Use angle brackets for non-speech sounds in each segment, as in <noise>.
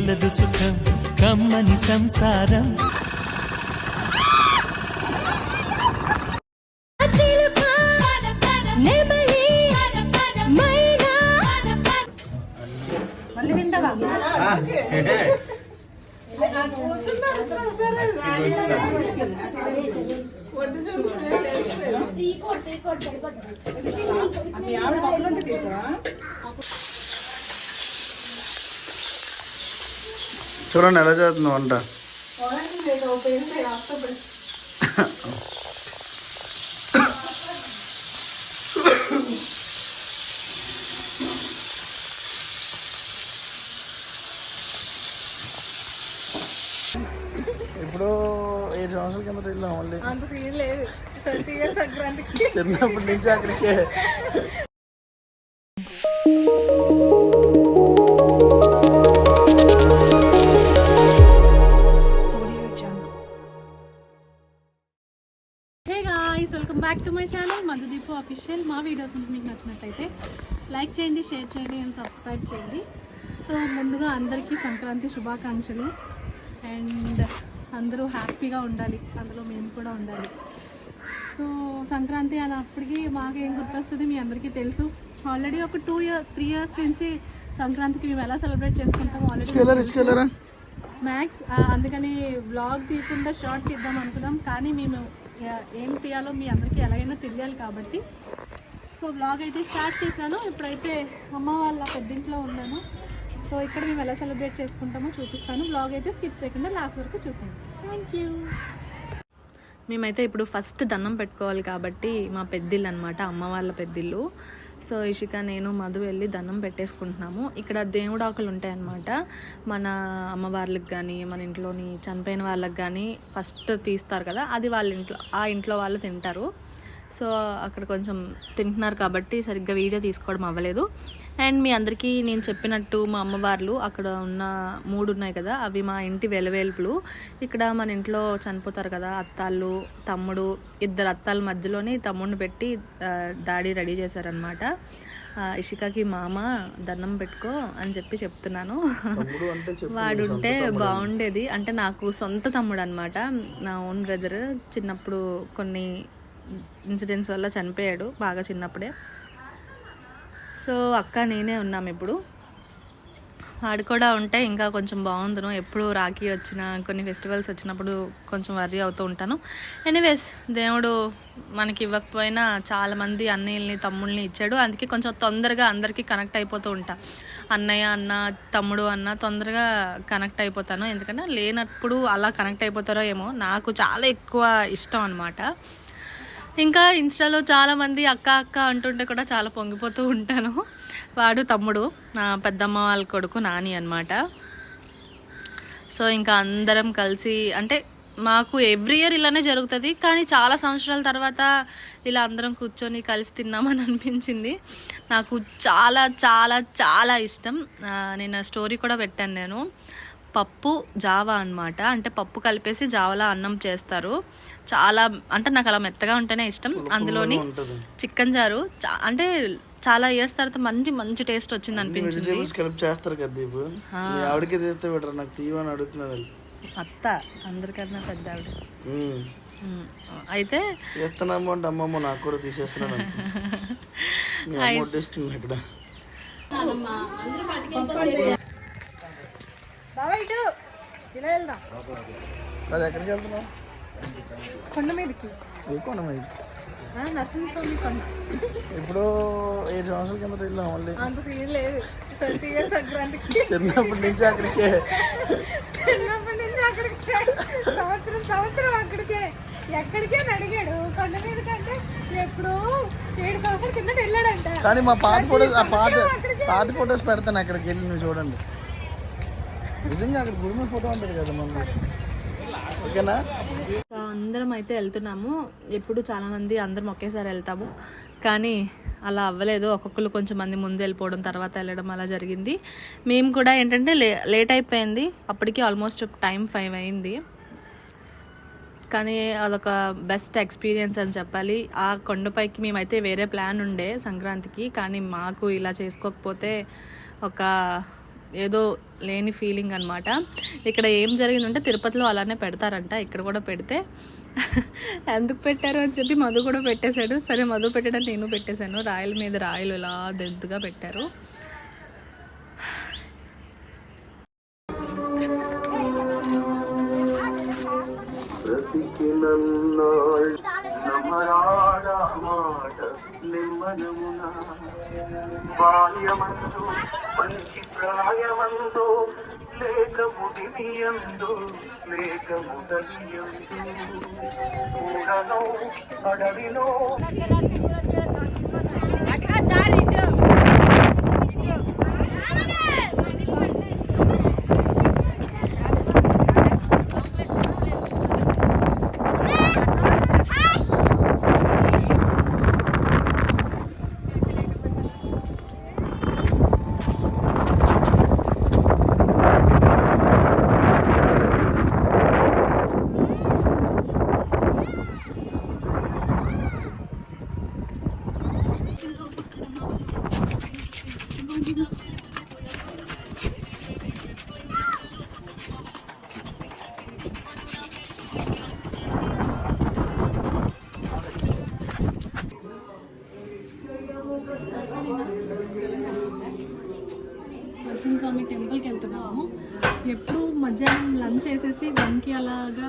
కలదు సుఖం కమ్మని సంసారం. చిలుక నెమలి మైనా మళ్ళీ చూడండి ఎలా చేస్తున్నావు వంట ఇప్పుడు ఏడు సంవత్సరాల కింద వెళ్ళాం మళ్ళీ అంత సీన్ లేదు ట్వంటీ ఇయర్స్ సంక్రాంతికి చిన్నప్పటి నుంచి అక్కడికే back to my channel Madhudeepu official మా వీడియోస్ మీకు నచ్చినట్టయితే లైక్ చేయండి షేర్ చేయండి అండ్ సబ్స్క్రైబ్ చేయండి. సో ముందుగా అందరికీ సంక్రాంతి శుభాకాంక్షలు. అండ్ అందరూ హ్యాపీగా ఉండాలి. అందులో మేము కూడా ఉండాలి. సో సంక్రాంతి అన్నప్పటికీ మాకేం గుర్తొస్తుంది మీ అందరికీ తెలుసు. ఆల్రెడీ ఒక టూ ఇయర్ త్రీ ఇయర్స్ నుంచి సంక్రాంతికి మేము ఎలా సెలబ్రేట్ చేసుకుంటాం ఆల్రెడీ మ్యాక్స్ అందుకని వ్లాగ్ తీయకుండా షార్ట్ తీద్దాం అనుకున్నాం. కానీ మేము ఏం తీయాలో మీ అందరికీ ఎలాగైనా తెలియాలి కాబట్టి. సో బ్లాగ్ అయితే స్టార్ట్ చేశాను. ఇప్పుడైతే అమ్మ వాళ్ళ పెద్దింట్లో ఉన్నాను. సో ఇక్కడ మేము ఎలా సెలబ్రేట్ చేసుకుంటామో చూపిస్తాను. బ్లాగ్ అయితే స్కిప్ చేయకుండా లాస్ట్ వరకు చూసాను థ్యాంక్ యూ మేమైతే ఇప్పుడు ఫస్ట్ దండం పెట్టుకోవాలి కాబట్టి మా పెద్దిళ్ళు అనమాట అమ్మ వాళ్ళ పెద్దిళ్ళు. సో ఇషిక నేను మధు వెళ్ళి దండం పెట్టేసుకుంటున్నాము. ఇక్కడ దేవుడు ఆకులు ఉంటాయన్నమాట. మన అమ్మవార్లకు కానీ మన ఇంట్లోని చనిపోయిన వాళ్ళకి కానీ ఫస్ట్ తీస్తారు కదా అది వాళ్ళ ఇంట్లో ఆ ఇంట్లో వాళ్ళు తింటారు. సో అక్కడ కొంచెం తింటున్నారు కాబట్టి సరిగ్గా వీడియో తీసుకోవడం అవ్వలేదు. అండ్ మీ అందరికీ నేను చెప్పినట్టు మా అమ్మవార్లు అక్కడ ఉన్న మూడు ఉన్నాయి కదా అవి మా ఇంటి వెలవేల్పులు. ఇక్కడ మన ఇంట్లో చనిపోతారు కదా అత్తాళ్ళు తమ్ముడు ఇద్దరు అత్తాల మధ్యలోనే తమ్ముడిని పెట్టి డాడీ రెడీ చేశారనమాట ఇషికాకి మామ దండం పెట్టుకో అని చెప్పి చెప్తున్నాను. వాడుంటే బాగుండేది. అంటే నాకు సొంత తమ్ముడు అనమాట నా ఓన్ బ్రదర్. చిన్నప్పుడు కొన్ని ఇన్సిడెంట్స్ వల్ల చనిపోయాడు బాగా చిన్నప్పుడే. సో అక్క నేనే ఉన్నాం ఇప్పుడు. వాడు కూడా ఉంటే ఇంకా కొంచెం బాగుందును ఎప్పుడు రాఖీ వచ్చిన కొన్ని ఫెస్టివల్స్ వచ్చినప్పుడు కొంచెం వర్రీ అవుతూ ఉంటాను. ఎనీవేస్ దేవుడు మనకి ఇవ్వకపోయినా చాలామంది అన్నయ్యల్ని తమ్ముళ్ళని ఇచ్చాడు. అందుకే కొంచెం తొందరగా అందరికీ కనెక్ట్ అయిపోతూ ఉంటా. అన్నయ్య అన్న తమ్ముడు అన్న తొందరగా కనెక్ట్ అయిపోతాను. ఎందుకంటే లేనప్పుడు అలా కనెక్ట్ అయిపోతారో ఏమో. నాకు చాలా ఎక్కువ ఇష్టం అనమాట ఇంకా ఇన్స్టాలో చాలామంది అక్క అక్క అంటుంటే కూడా చాలా పొంగిపోతూ ఉంటాను. వాడు తమ్ముడు నా పెద్దమ్మ వాళ్ళ కొడుకు నాని అన్నమాట. సో ఇంకా అందరం కలిసి అంటే మాకు ఎవ్రీ ఇయర్ ఇలానే జరుగుతుంది కానీ చాలా సంవత్సరాల తర్వాత ఇలా అందరం కూర్చొని కలిసి తిన్నామని అనిపించింది. నాకు చాలా చాలా చాలా ఇష్టం. నేను స్టోరీ కూడా పెట్టాను నేను. పప్పు జావా అన్నమాట. అంటే పప్పు కలిపేసి జావలా అన్నం చేస్తారు. చాలా అంటే నాకు అలా మెత్తగా ఉంటేనే ఇష్టం. అందులోని చికెన్ చారు చా- అంటే చాలా ఇయర్స్ తర్వాత మంచి మంచి టేస్ట్ వచ్చింది అనిపించింది. చేస్తారు కదా దీపు. ఆవిడకి చేస్తే పెట్టరు నాకు తీయమని అడుగుతున్నారు. అత్త అందరికన్నా పెద్ద ఆవిడ. అయితే చేస్తున్నాము అంటే అమ్మమ్మ నాకు కూడా తీసేస్తున్నాను ఇక్కడ <laughs> బాబా ఇటు. ఇలా వెళ్దాం. అది ఎక్కడికి వెళ్తున్నావు? కొండ మీదకి. ఏ కొండ మీద? నరసింహస్వామి కొండ. ఇప్పుడు ఏడు సంవత్సరాల కింద వెళ్ళాం మళ్ళీ. అంత సీన్ లేదు. ట్వంటీ ఇయర్స్ సంక్రాంతికి. చిన్నప్పటి నుంచి అక్కడికే. చిన్నప్పటి నుంచి అక్కడికి. సంవత్సరం సంవత్సరం అక్కడికే. ఎక్కడికే అడిగాడు. కొండ మీద కంటే ఎప్పుడు ఏడు సంవత్సరాల కింద వెళ్ళాడంట. కానీ మా పాత ఫోటోస్ ఆ పాత పాత ఫోటోస్ పెడతాను అక్కడికి వెళ్ళి నువ్వు చూడండి. నిజంగా అక్కడ గుడి ఫోటో ఉంటుంది కదా మనం ఓకేనా? అందరం అయితే వెళ్తున్నాము. ఎప్పుడు చాలా మంది అందరం ఒకేసారి వెళ్తాము. కానీ అలా అవ్వలేదు. ఒక్కొక్కరు కొంచెం మంది ముందు వెళ్ళిపోవడం తర్వాత వెళ్ళడం అలా జరిగింది. మేము కూడా ఏంటంటే లే లేట్ అయిపోయింది. అప్పటికి ఆల్మోస్ట్ టైం ఫైవ్ అయింది. కానీ అదొక బెస్ట్ ఎక్స్పీరియన్స్ అని చెప్పాలి. ఆ కొండపైకి మేమైతే వేరే ప్లాన్ ఉండే సంక్రాంతికి. కానీ మాకు ఇలా చేసుకోకపోతే ఒక ఏదో లేని ఫీలింగ్ అనమాట ఇక్కడ ఏం జరిగిందంటే తిరుపతిలో అలానే పెడతారంట. ఇక్కడ కూడా పెడితే <laughs> ఎందుకు పెట్టారు అని చెప్పి మధు కూడా పెట్టేశాడు. సరే మధు పెట్టడం నేను పెట్టేశాను. రాయల మీద రాయలు ఇలా దెద్దుగా పెట్టారు. బాల్యమందు మంచి ప్రాయమందు లేక ముదిమియందు లేక ముదలియందు ఊరలో అడవిలో లంచ్ చేసేసి వన్కి అలాగా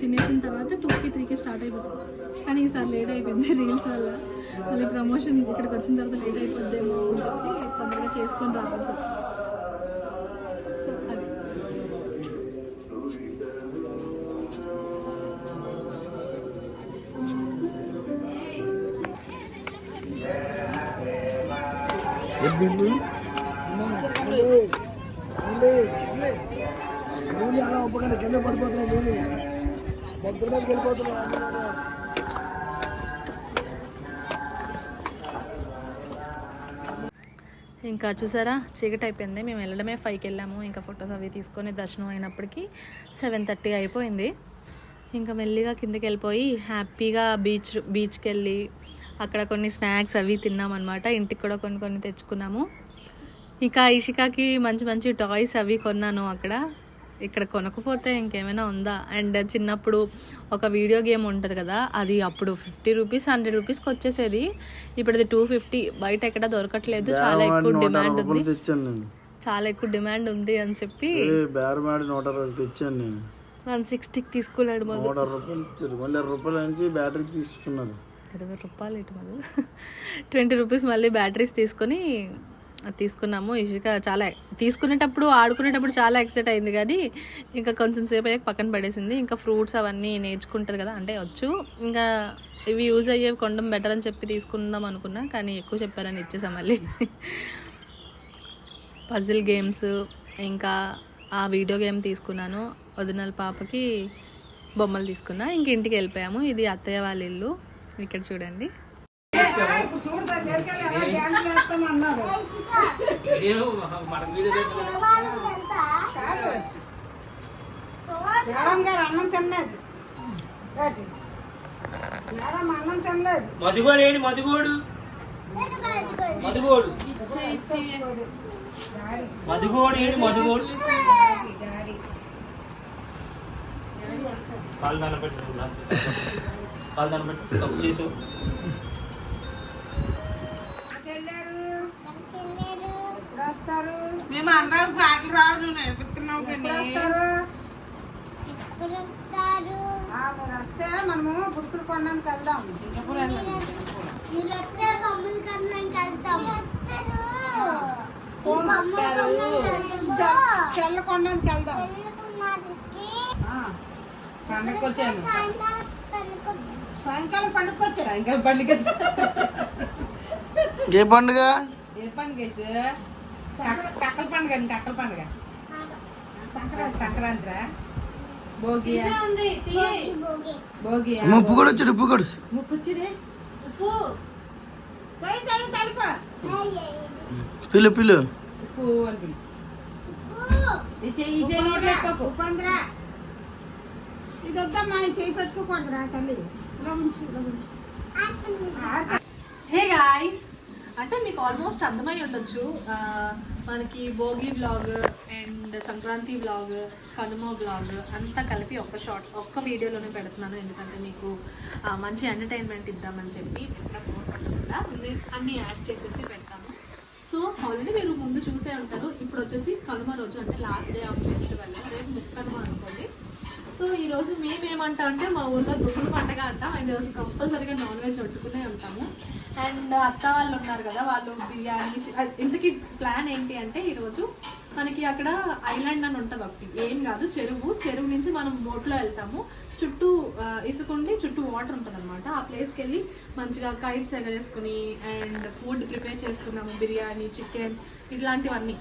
తినేసిన తర్వాత టూకి త్రీకి స్టార్ట్ అయిపోతుంది. కానీ ఈసారి లేట్ అయిపోయింది <laughs> రీల్స్ వల్ల. మళ్ళీ ప్రమోషన్ ఇక్కడికి వచ్చిన తర్వాత లేట్ అయిపోద్దేమో అని చెప్పి తొందరగా చేసుకొని రావాల్సి వచ్చింది. అలా కింద పడిపోతున్నాం మీది దగ్గర వెళ్ళిపోతున్నాం ఇంకా చూసారా? చీకటి అయిపోయింది. మేము వెళ్ళడమే ఫైవ్కి వెళ్ళాము. ఇంకా ఫొటోస్ అవి తీసుకొని దర్శనం అయినప్పటికీ సెవెన్ థర్టీ అయిపోయింది. ఇంకా మెల్లిగా కిందకి వెళ్ళిపోయి హ్యాపీగా బీచ్ బీచ్కి వెళ్ళి అక్కడ కొన్ని స్నాక్స్ అవి తిన్నామన్నమాట ఇంటికి కూడా కొన్ని కొన్ని తెచ్చుకున్నాము. ఇంకా ఇషికాకి మంచి మంచి టాయ్స్ అవి కొన్నాను అక్కడ. ఇక్కడ కొనకపోతే ఇంకేమైనా ఉందా? అండ్ చిన్నప్పుడు ఒక వీడియో గేమ్ ఉంటుంది కదా అది అప్పుడు ఫిఫ్టీ రూపీస్ హండ్రెడ్ రూపీస్కి వచ్చేసేది. ఇప్పుడు అది టూ ఫిఫ్టీ బయట ఎక్కడ దొరకట్లేదు. చాలా ఎక్కువ డిమాండ్ ఉంది. చాలా ఎక్కువ డిమాండ్ ఉంది అని చెప్పి తెచ్చాను నేను. వన్ సిక్స్టీకి తీసుకున్నాడు మధు. నూట అరవై రూపాయలు ఇచ్చారు మళ్ళీ అరవై రూపాయల నుంచి బ్యాటరీ తీసుకున్నారు. ఇరవై రూపాయలు ఇటు మధు. <laughs> ట్వంటీ రూపీస్ మళ్ళీ బ్యాటరీస్ తీసుకొని తీసుకున్నాము. ఇషిక చాలా తీసుకునేటప్పుడు ఆడుకునేటప్పుడు చాలా ఎక్సైట్ అయింది కానీ ఇంకా కొంచెం సేపు అయ్యాక పక్కన పడేసింది. ఇంకా ఫ్రూట్స్ అవన్నీ నేర్చుకుంటుంది కదా అంటే వచ్చు. ఇంకా ఇవి యూజ్ అయ్యేవి కొండం బెటర్ అని చెప్పి తీసుకుందాం అనుకున్నా కానీ ఎక్కువ చెప్పారని ఇచ్చేసాం మళ్ళీ. పజిల్ గేమ్స్ ఇంకా ఆ వీడియో గేమ్ తీసుకున్నాను. వదినల పాపకి బొమ్మలు తీసుకున్నా. ఇంక ఇంటికి వెళ్ళిపోయాము. ఇది అత్తయ్య వాళ్ళ ఇల్లు. ఇక్కడ చూడండి. మేడం గారు అన్నం తిన్నది మేడం అన్నం తినలేదు మధుగోడు ఏంటి మధుగోడు మధుగోడు మధుగోడు ఏంటి మధుగోడు? కాళ్ళు దాన్ని పెట్టు కాళ్ళు దాన్ని పెట్టు తప్పు చేసావు. వస్తారు? మేము అందరం పాటలు రావడం నువ్వు నేర్పిస్తున్నావు ఎప్పుడు వస్తారు మీరు వస్తే మనము బుక్కులు కొనడానికి వెళ్దాం సింగపూర్ వెళ్దాం వచ్చాను సాయంకాలం పండుగ ఇంకా పండుగ. ఏ పండుగ? ఏ పండుగ కక్కల పండుగ అండి కక్కల పండుగ. సంక్రాంతి సంక్రాంతి రా భోగి భోగి ఉప్పు కూడా వచ్చాడు ఉప్పు కూడా ముప్పు వచ్చిరే తడిపో. పిల్లు పిల్లు ఉప్పు అని నోట్లో ఇది వద్దమ్మా చేయి పెట్టుకోకూడదురా తల్లి. Hey guys. అంటే మీకు ఆల్మోస్ట్ అర్థమై ఉండొచ్చు. మనకి Bhogi blog and Sankranti blog Kanuma blog అంతా కలిపి ఒక్క షార్ట్ ఒక్క వీడియోలోనే పెడుతున్నాను. ఎందుకంటే మీకు మంచి ఎంటర్టైన్మెంట్ ఇద్దామని చెప్పి ఎక్కడ బోర్ అన్నీ యాడ్ చేసేసి పెడతాను. సో ఆల్రెడీ మీరు ముందు చూసే ఉంటారు. ఇప్పుడు వచ్చేసి కనుమ రోజు అంటే లాస్ట్ డే ఆఫ్ ఫెస్టివల్ రేపు ముక్కనుమ అనుకోండి. సో ఈ రోజు అంటే మా ఊళ్ళో దుమ్ముల పండగ అంటాం. అండ్ రోజు కంపల్సరీగా నాన్ వెజ్ వండుకునే ఉంటాము. అండ్ అత్త వాళ్ళు ఉన్నారు కదా వాళ్ళు బిర్యానీ ఇంతకీ ప్లాన్ ఏంటి అంటే ఈరోజు మనకి అక్కడ ఐలాండ్ అని ఉంటుంది ఒకటి. ఏం కాదు చెరువు. చెరువు నుంచి మనం బోట్లో వెళ్తాము. చుట్టూ ఇసుకుండి చుట్టూ వాటర్ ఉంటుంది అనమాట ఆ ప్లేస్కి వెళ్ళి మంచిగా కైట్స్ ఎగరేసుకుని అండ్ ఫుడ్ ప్రిపేర్ చేసుకున్నాము. బిర్యానీ చికెన్ ఇట్లాంటివన్నీ.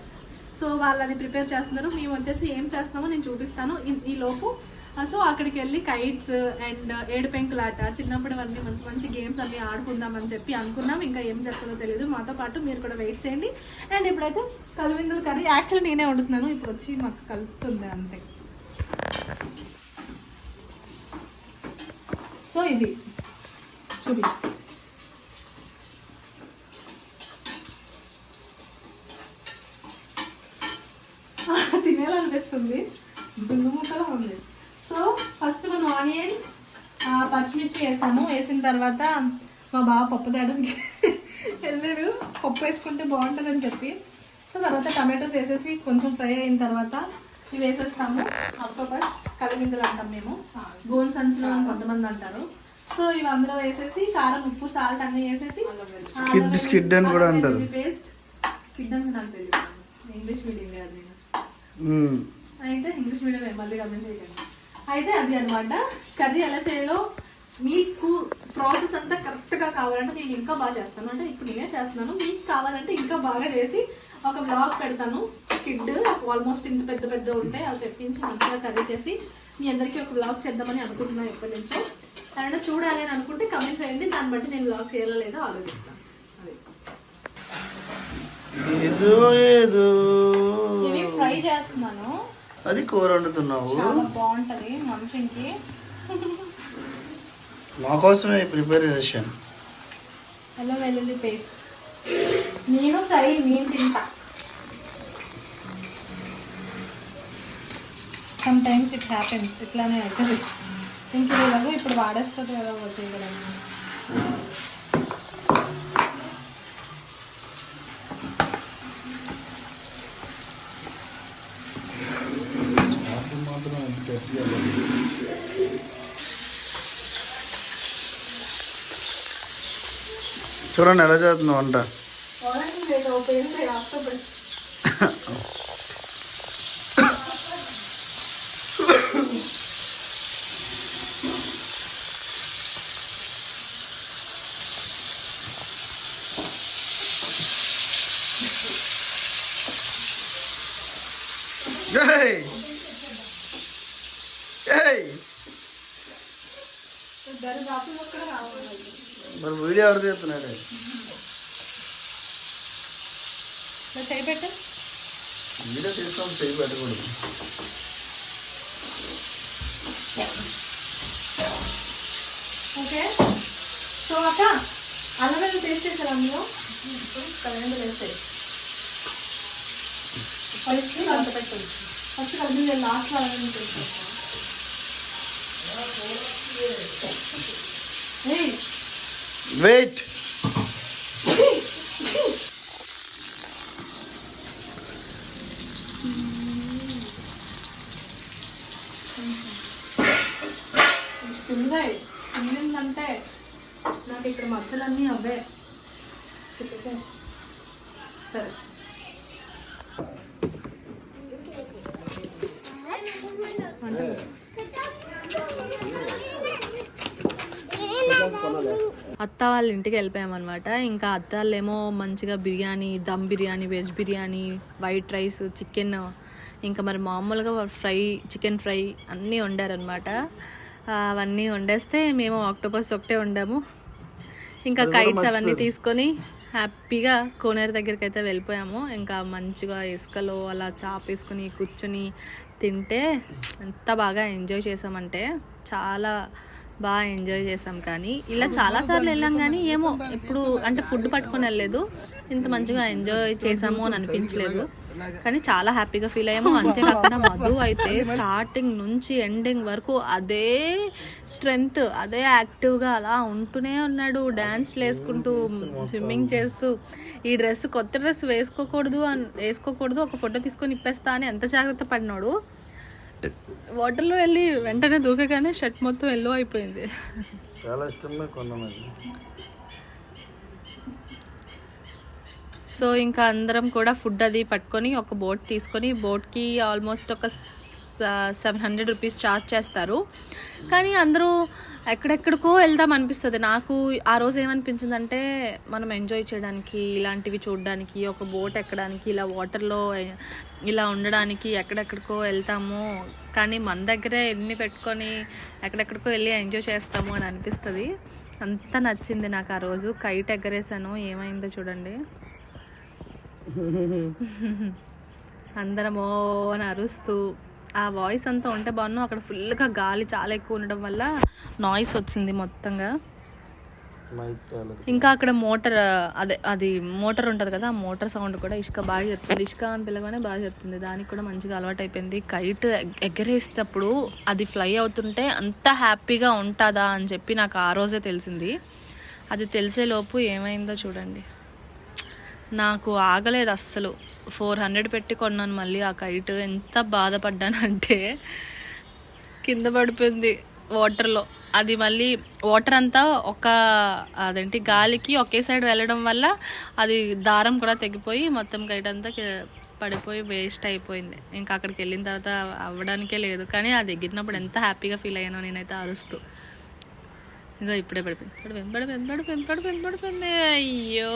సో వాళ్ళని ప్రిపేర్ చేస్తున్నారు. మేము వచ్చేసి ఏం చేస్తున్నామో నేను చూపిస్తాను. ఈ- లోపు Ah, సో అక్కడికి వెళ్ళి కైట్స్ అండ్ ఏడుపెంకులాట చిన్నప్పుడు అన్నీ మంచి మంచి గేమ్స్ అన్ని ఆడుకుందామని చెప్పి అనుకున్నాం. ఇంకా ఏం జరుగుతుందో తెలియదు మాతో పాటు మీరు కూడా వెయిట్ చేయండి. అండ్ ఇప్పుడైతే కలువిందులు కర్రీ. యాక్చువల్లీ నేనే వండుతున్నాను. ఇప్పుడు వచ్చి మాకు కలుపుతుంది అంతే. సో ఇది. చూపి <laughs> తినేయాలనిపిస్తుంది జున్ను ముక్కలా ఉంది. సో ఫస్ట్ మనం ఆనియన్స్ పచ్చిమిర్చి వేసాము. వేసిన తర్వాత మా బావ పప్పు తేడానికి <laughs> వెళ్ళాడు. పప్పు వేసుకుంటే బాగుంటుందని చెప్పి. సో తర్వాత టమాటోస్ వేసేసి కొంచెం ఫ్రై అయిన తర్వాత ఇవి వేసేస్తాము. ఆక్టోపస్ కలిమిందులు అంటాం మేము. గోన్ సంచులు అని కొంతమంది అంటారు. సో ఇవి అందులో వేసేసి కారం ఉప్పు సాల్ట్ అన్నీ వేసేసి స్కిడ్ స్కిడ్ అని కూడా అంటారు. పేస్ట్. స్కిడ్ అని నాకు తెలియదు ఇంగ్లీష్ మీడియం కాదు నేను. అయితే ఇంగ్లీష్ మీడియం మళ్ళీ గమనించ చేయకండి. అయితే అది అనమాట కర్రీ ఎలా చేయాలో మీకు ప్రాసెస్ అంతా కరెక్ట్గా కావాలంటే నేను ఇంకా బాగా చేస్తాను. అంటే ఇప్పుడు నేనే చేస్తున్నాను. మీకు కావాలంటే ఇంకా బాగా చేసి ఒక బ్లాగ్ పెడతాను. కిడ్ ఆల్మోస్ట్ ఇంత పెద్ద పెద్ద ఉంటాయి. అవి తెప్పించి మంచిగా కర్రీ చేసి మీ అందరికీ ఒక బ్లాగ్ చేద్దామని అనుకుంటున్నాను ఎప్పటి నుంచో. ఎవరైనా చూడాలి అని అనుకుంటే కమెంట్ చేయండి. దాన్ని బట్టి నేను బ్లాగ్ చేయాలో లేదో ఆలోచిస్తాను. ఫ్రై చేస్తున్నాను. అది కూర వండుతున్నావు? బాగుంటది మా కోసమే ప్రిపేర్ చేశాను. అల్లం వెల్లుల్లి పేస్ట్. నేను ఫ్రై నేను తింటా. సమ్ టైమ్స్ ఇట్ హ్యాపెన్స్ ఇట్లానే అవుతుంది ఇంక ఇలాగో ఇప్పుడు వాడేస్తుంది కదా వచ్చేది కదా చూడండి ఎలా చేస్తున్నావు వంట. <laughs> వీడియో ఎవరు తీస్తున్నాడు? వీడియో తీసుకొని చేయి పెట్టకూడదు. ఓకే. సో అక్క అల్లం వెల్లుల్లి పేస్ట్ వేసారు అందులో? కలగండి వేస్తాయి ఫస్ట్ అంత పెట్టండి ఫస్ట్ కలిపి లాస్ట్లో అల్లం వెల్లుల్లి పేస్ట్ వేస్తాను ఏయ్, వెయిట్ తిందాయి తిందంటే నాకు ఇక్కడ మచ్చలన్నీ అవే. సరే. అత్త వాళ్ళ ఇంటికి వెళ్ళిపోయామన్నమాట. ఇంకా అత్త వాళ్ళేమో మంచిగా biryani dum biryani veg biryani white rice chicken ఇంకా మరి మామూలుగా ఫ్రై చికెన్ ఫ్రై అన్నీ వండారనమాట అవన్నీ వండేస్తే మేము ఆక్టోపస్ ఒకటే వండాము. ఇంకా కైట్స్ అవన్నీ తీసుకొని హ్యాపీగా కోనేరు దగ్గరికి అయితే వెళ్ళిపోయాము. ఇంకా మంచిగా ఇసుకలో అలా చాపేసుకుని కూర్చొని తింటే ఎంత బాగా ఎంజాయ్ చేసామంటే చాలా బాగా ఎంజాయ్ చేసాం కానీ. ఇలా చాలా సార్లు వెళ్ళాం కానీ ఏమో ఇప్పుడు అంటే ఫుడ్ పట్టుకొని వెళ్ళలేదు. ఇంత మంచిగా ఎంజాయ్ చేసాము అని అనిపించలేదు. కానీ చాలా హ్యాపీగా ఫీల్ అయ్యాము. అంతేకాకుండా మధు అయితే స్టార్టింగ్ నుంచి ఎండింగ్ వరకు అదే స్ట్రెంగ్త్ అదే యాక్టివ్గా అలా ఉంటూనే ఉన్నాడు. డ్యాన్స్లు వేసుకుంటూ స్విమ్మింగ్ చేస్తూ ఈ డ్రెస్ కొత్త డ్రెస్ వేసుకోకూడదు అని వేసుకోకూడదు ఒక ఫోటో తీసుకొని ఇప్పేస్తా అని ఎంత జాగ్రత్త పడినాడు. వాటర్లో వెళ్ళి వెంటనే దూకగానే షర్ట్ మొత్తం ఎల్లో అయిపోయింది. చాలా ఇష్టంగా కొన్నాను సో ఇంకా అందరం కూడా ఫుడ్ అది పట్టుకొని ఒక బోట్ తీసుకొని బోట్కి ఆల్మోస్ట్ ఒక సెవెన్ హండ్రెడ్ రూపీస్ ఛార్జ్ చేస్తారు. కానీ అందరూ ఎక్కడెక్కడికో వెళ్దాం అనిపిస్తుంది. నాకు ఆ రోజు ఏమనిపించిందంటే మనం ఎంజాయ్ చేయడానికి ఇలాంటివి చూడడానికి ఒక బోట్ ఎక్కడానికి ఇలా వాటర్లో ఇలా ఉండడానికి ఎక్కడెక్కడికో వెళ్తాము. కానీ మన దగ్గరే ఎన్ని పెట్టుకొని ఎక్కడెక్కడికో వెళ్ళి ఎంజాయ్ చేస్తాము అని అనిపిస్తుంది. అంత నచ్చింది నాకు ఆ రోజు. కైట్ ఎగరేసాను. ఏమైందో చూడండి. <laughs> <laughs> అందరం ఓ అని అరుస్తూ ఆ వాయిస్ అంతా ఉంటే బాగున్నాం అక్కడ ఫుల్గా గాలి చాలా ఎక్కువ ఉండడం వల్ల నాయిస్ వచ్చింది మొత్తంగా. ఇంకా అక్కడ మోటార్ అదే అది మోటార్ ఉంటుంది కదా ఆ మోటార్ సౌండ్ కూడా ఇసుక బాగా చెప్తుంది. ఇసుక అని పిలవగానే బాగా చెప్తుంది. దానికి కూడా మంచిగా అలవాటు అయిపోయింది. కైట్ ఎగరేసేటప్పుడు అది ఫ్లై అవుతుంటే అంత హ్యాపీగా ఉంటుందా అని చెప్పి నాకు ఆ రోజే తెలిసింది. అది తెలిసేలోపు ఏమైందో చూడండి. నాకు ఆగలేదు అస్సలు. ఫోర్ హండ్రెడ్ పెట్టి కొన్నాను మళ్ళీ ఆ కైట్. ఎంత బాధపడ్డానంటే కింద పడిపోయింది వాటర్లో. అది మళ్ళీ వాటర్ అంతా ఒక అదేంటి గాలికి ఒకే సైడ్ వెళ్ళడం వల్ల అది దారం కూడా తెగిపోయి మొత్తం కైట్ అంతా పడిపోయి వేస్ట్ అయిపోయింది. ఇంకా అక్కడికి వెళ్ళిన తర్వాత అవ్వడానికే లేదు. కానీ అది ఎగిరినప్పుడు ఎంత హ్యాపీగా ఫీల్ అయ్యానో నేనైతే అరుస్తూ. ఇంకా ఇప్పుడే పడిపోయింది. పడిపోయింది పడిపోయింది పడిపోయింది పడిపోయింది పడిపోయింది. అయ్యో.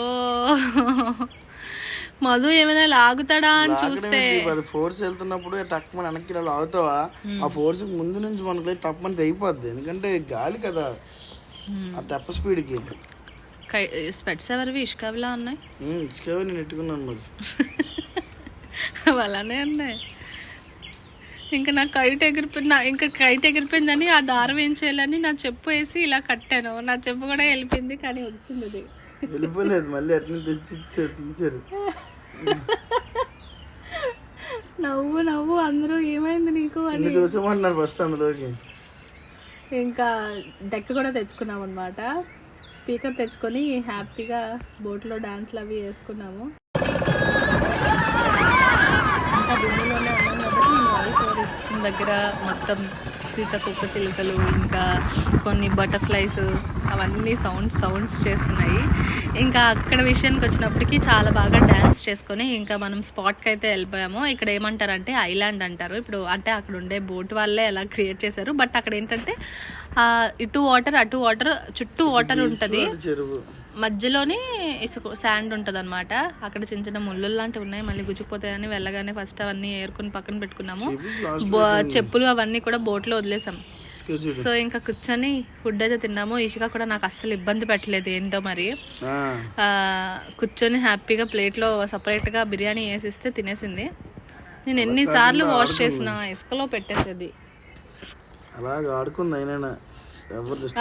మధు ఏమైనా లాగుతాడా అని చూస్తే. ఫోర్స్ వెళ్తున్నప్పుడు టక్ మన వెనక్కి ఇలా లాగుతావా? ఆ ఫోర్స్ ముందు నుంచి మనకి తప్పని తెగిపోద్ది. ఎందుకంటే గాలి కదా. ఆ తెప్ప స్పీడ్కి స్పెట్స్ ఎవరివి? ఇష్కవిలా ఉన్నాయి? ఇసుకవే నేను ఎట్టుకున్నాను మరి. <laughs> అలానే ఉన్నాయి. ఇంకా నాకు కైట్ ఎగిరిపోయిన ఇంకా కైట్ ఎగిరిపోయిందని ఆ దారం ఏం చేయాలని నా చెప్పు వేసి ఇలా కట్టాను. నా చెప్పు కూడా వెళ్ళిపోయింది కానీ వచ్చింది అది. వెళ్ళిపోలేదు మళ్ళీ అట్నే తెచ్చి తీసారు నవ్వు నవ్వు అందరూ ఏమైంది నీకు అని? చూసామన్నారు ఫస్ట్ అందులోకి? ఇంకా డెక్ కూడా తెచ్చుకున్నాం అనమాట స్పీకర్ తెచ్చుకొని హ్యాపీగా బోట్లో డాన్స్లు అవి వేసుకున్నాము. ఇంకా ఉన్నాం. ఇచ్చిన దగ్గర మొత్తం సీతకుక్క చిలుకలు ఇంకా కొన్ని బటర్ఫ్లైస్ అవన్నీ సౌండ్స్ సౌండ్స్ చేస్తున్నాయి. ఇంకా అక్కడ విషయానికి వచ్చినప్పటికి చాలా బాగా డ్యాన్స్ చేసుకొని ఇంకా మనం స్పాట్కి అయితే వెళ్ళిపోయాము. ఇక్కడ ఏమంటారంటే ఐలాండ్ అంటారు. ఇప్పుడు అంటే అక్కడ ఉండే బోట్ వాళ్ళే అలా క్రియేట్ చేశారు. బట్ అక్కడ ఏంటంటే ఇటు వాటర్ అటు వాటర్ చుట్టూ వాటర్ ఉంటుంది. మధ్యలోనే ఇసుక శాండ్ ఉంటుంది అనమాట అక్కడ చిన్న చిన్న ముళ్ళు లాంటివి ఉన్నాయి. మళ్ళీ గుచ్చుకుపోతాయని వెళ్ళగానే ఫస్ట్ అవన్నీ ఏరుకుని పక్కన పెట్టుకున్నాము. చెప్పులు అవన్నీ కూడా బోట్లో వదిలేసాం. సో ఇంకా కూర్చొని ఫుడ్ అయితే తిన్నాము. ఇసుక కూడా నాకు అస్సలు ఇబ్బంది పెట్టలేదు. ఏంటో మరి. కూర్చొని హ్యాపీగా ప్లేట్లో సపరేట్గా బిర్యానీ వేసిస్తే తినేసింది. నేను ఎన్నిసార్లు వాష్ చేసిన ఇసుకలో పెట్టేసేది. అలాగ ఆడుకుంది అయినా.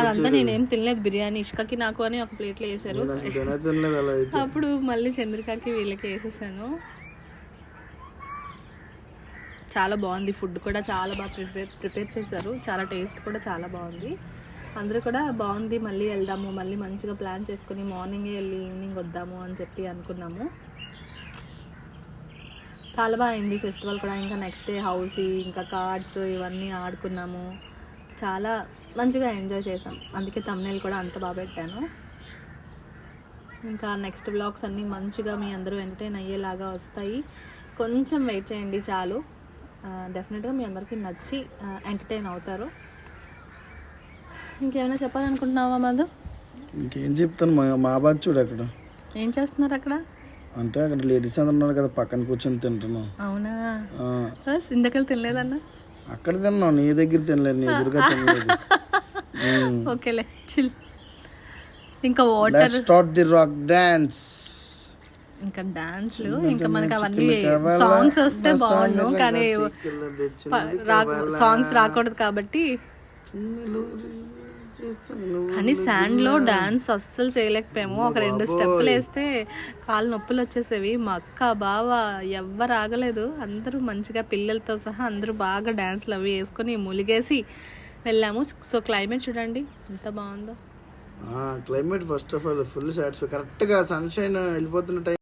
అదంతా నేనేం తినలేదు బిర్యానీ. ఇసుకకి నాకు అని ఒక ప్లేట్లో వేసారు అప్పుడు మళ్ళీ చంద్రికకి వీళ్ళకి వేసేసాను. చాలా బాగుంది ఫుడ్ కూడా. చాలా బాగా ప్రిపేర్ ప్రిపేర్ చేశారు. చాలా టేస్ట్ కూడా చాలా బాగుంది. అందరూ కూడా బాగుంది. మళ్ళీ వెళ్దాము. మళ్ళీ మంచిగా ప్లాన్ చేసుకుని మార్నింగే వెళ్ళి ఈవినింగ్ వద్దాము అని చెప్పి అనుకున్నాము. చాలా బాగా అయింది ఫెస్టివల్ కూడా. ఇంకా నెక్స్ట్ డే హౌస్ ఇంకా కార్డ్స్ ఇవన్నీ ఆడుకున్నాము. చాలా మంచిగా ఎంజాయ్ చేసాం అందుకే తమ్నేల్ కూడా అంత బాగా పెట్టాను. ఇంకా నెక్స్ట్ బ్లాగ్స్ అన్నీ మంచిగా మీ అందరూ ఎంటర్టైన్ అయ్యేలాగా వస్తాయి. కొంచెం వెయిట్ చేయండి చాలు. డెఫినెట్గా మీ అందరికీ నచ్చి ఎంటర్టైన్ అవుతారు. ఇంకేమైనా చెప్పాలనుకుంటున్నావా మధు? ఇంకేం చెప్తాను మా మా బాధ చూడు అక్కడ. ఏం చేస్తున్నారు అక్కడ? అంటే అక్కడ లేడీస్ అందరు ఉన్నారు కదా పక్కన కూర్చొని తింటున్నాం. అవునా? ఇందకలు తినలేదన్నా? అక్కడ తిన్నాం నీ దగ్గర తినలేదు నీ ఎదురుగా తినలేదు. <laughs> ఓకేలే చిల్ ఇంకా water start the rock dance ఇంకా డాన్స్లు ఇంకా మనకి అవన్నీ సాంగ్స్ వస్తే బాగుండు కానీ సాంగ్స్ రాకూడదు కాబట్టి కానీ శాండ్లో డాన్స్ అస్సలు చేయలేకపోయాము. ఒక రెండు స్టెప్పులు వేస్తే కాళ్ళు నొప్పులు వచ్చేసేవి. మా అక్క బావ ఎవ్వరు ఆగలేదు. అందరూ మంచిగా పిల్లలతో సహా అందరూ బాగా డాన్స్లు అవి వేసుకొని ములిగేసి వెళ్ళాము. సో క్లైమేట్ చూడండి. ఎంత బాగుందో. Climate first of all full satisfy కరెక్ట్గా సన్షైన్ వెళ్ళిపోతున్న టైం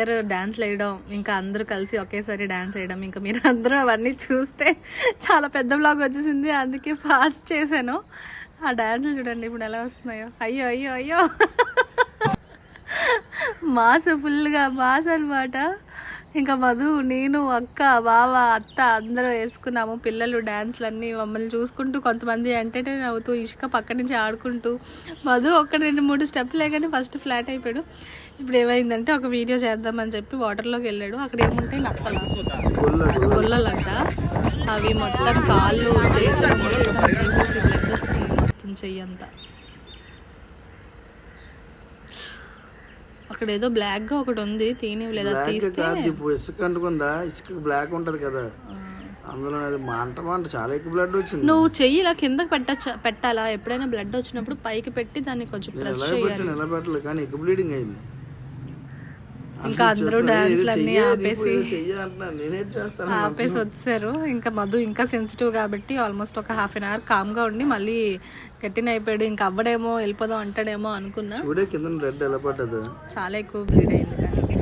ఒక్కొక్క డ్యాన్స్ వేయడం ఇంకా అందరూ కలిసి ఒకేసారి డ్యాన్స్ వేయడం ఇంకా మీరు అందరూ అవన్నీ చూస్తే చాలా పెద్ద బ్లాగ్ వచ్చేసింది అందుకే ఫాస్ట్ చేశాను. ఆ డ్యాన్సులు చూడండి ఇప్పుడు ఎలా వస్తున్నాయో. అయ్యో అయ్యో అయ్యో. మాస్ ఫుల్గా మాస్ అనమాట ఇంకా మధు నేను అక్క బావ అత్త అందరూ వేసుకున్నాము. పిల్లలు డ్యాన్స్లన్నీ మమ్మల్ని చూసుకుంటూ కొంతమంది ఎంటర్టైన్ అవుతూ ఇసుక పక్క నుంచి ఆడుకుంటూ. మధు ఒక రెండు మూడు స్టెప్లు లేకనే ఫస్ట్ ఫ్లాట్ అయిపోయాడు. ఇప్పుడు ఏమైందంటే ఒక వీడియో చేద్దామని చెప్పి వాటర్లోకి వెళ్ళాడు. అక్కడ ఏముంటాయి? నక్కలు గొల్లలంట. అవి మొత్తం కాళ్ళు చేతులు మొత్తం తీసేసి బ్లడ్ వచ్చింది మొత్తం అక్కడ ఏదో బ్లాక్గా ఒకటి ఉంది తీనివ్వలేదు తీస్తే. ఇసుక అంటుకుందా? ఇసుక బ్లాక్ ఉంటది కదా. అందులో అది మంట మంట చాలా ఎక్కువ బ్లడ్ వచ్చింది. నువ్వు చెయ్యి ఇలా కిందకి పెట్టచ్చ పెట్టాలా? ఎప్పుడైనా బ్లడ్ వచ్చినప్పుడు పైకి పెట్టి దాన్ని కొంచెం ప్రెస్ చేయాలి. పెట్టలేదు కానీ ఎక్కువ బ్లీడింగ్ అయింది. ఇంకా అందరూ డాన్స్లు అన్నీ ఆపేసి ఆపేసి వచ్చారు ఇంకా మధు ఇంకా సెన్సిటివ్ కాబట్టి ఆల్మోస్ట్ ఒక హాఫ్ అన్ అవర్ కామ్గా ఉండి మళ్ళీ గట్టిన అయిపోయాడు. ఇంకా అవ్వడేమో వెళ్ళిపోదాం అంటాడేమో అనుకున్నా. చూడే కింద రెడ్ ఎలా పడ్డదు చాలా ఎక్కువ బ్లీడ్ అయింది కానీ.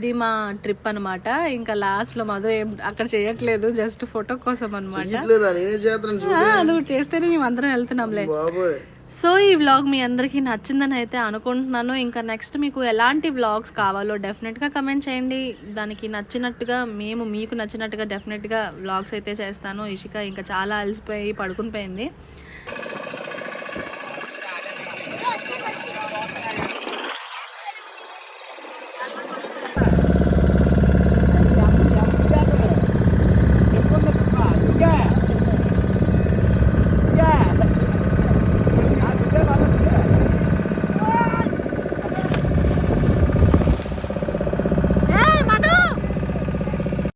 ఇది మా ట్రిప్ అనమాట ఇంకా లాస్ట్లో మధు ఏం అక్కడ చేయట్లేదు జస్ట్ ఫోటో కోసం అనమాట నువ్వు చేస్తేనే మేము అందరం వెళ్తున్నాంలే. సో ఈ వ్లాగ్ మీ అందరికీ నచ్చిందని అయితే అనుకుంటున్నాను. ఇంకా నెక్స్ట్ మీకు ఎలాంటి వ్లాగ్స్ కావాలో డెఫినెట్గా కమెంట్ చేయండి. దానికి నచ్చినట్టుగా మేము మీకు నచ్చినట్టుగా డెఫినెట్గా వ్లాగ్స్ అయితే చేస్తాను. ఇషిక ఇంకా చాలా అలసిపోయి పడుకుని పోయింది.